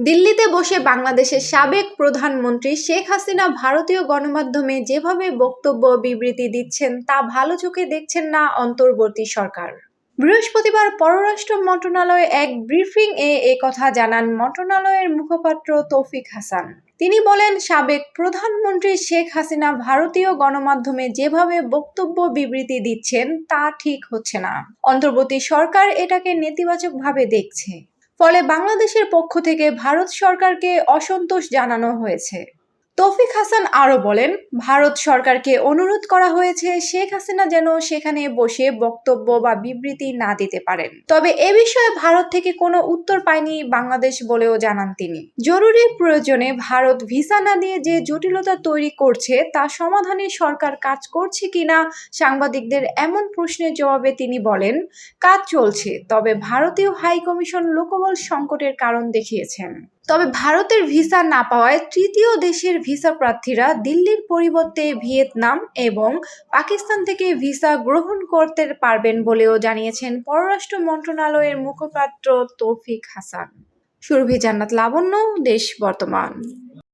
দিল্লিতে বসে বাংলাদেশের সাবেক প্রধানমন্ত্রী শেখ হাসিনা ভারতীয় গণমাধ্যমে যেভাবে বক্তব্য বিবৃতি দিচ্ছেন তা ভালো চোখে দেখছেন না অন্তর্বর্তী সরকার। বৃহস্পতিবার পররাষ্ট্র মন্ত্রণালয়ে এক ব্রিফিং এ কথা জানান মন্ত্রণালয়ের মুখপাত্র তৌফিক হাসান। তিনি বলেন, সাবেক প্রধানমন্ত্রী শেখ হাসিনা ভারতীয় গণমাধ্যমে যেভাবে বক্তব্য বিবৃতি দিচ্ছেন তা ঠিক হচ্ছে না। অন্তর্বর্তী সরকার এটাকে নেতিবাচকভাবে দেখছে। ফলে বাংলাদেশের পক্ষ থেকে ভারত সরকারকে অসন্তোষ জানানো হয়েছে। তৌফিক হাসান আরও বলেন, ভারত সরকারকে অনুরোধ করা হয়েছে শেখ হাসিনা যেন সেখানে বসে বক্তব্য বা বিবৃতি না দিতে পারেন। তবে এ বিষয়ে ভারত থেকে কোনো উত্তর পায়নি বাংলাদেশ বলেও জানান তিনি। জরুরি প্রয়োজনে ভারত ভিসা না দিয়ে যে জটিলতা তৈরি করছে, তা সমাধানে সরকার কাজ করছে কিনা সাংবাদিকদের এমন প্রশ্নের জবাবে তিনি বলেন, কাজ চলছে, তবে ভারতীয় হাই কমিশন লোকবল সংকটের কারণ দেখিয়েছেন। তবে ভারতের ভিসা না পাওয়ায় তৃতীয় দেশের ভিসা প্রার্থীরা দিল্লির পরিবর্তে ভিয়েতনাম এবং পাকিস্তান থেকে ভিসা গ্রহণ করতে পারবেন বলেও জানিয়েছেন পররাষ্ট্র মন্ত্রণালয়ের মুখপাত্র তৌফিক হাসান। সুরভি জান্নাত লাবণ্য, দেশ বর্তমান।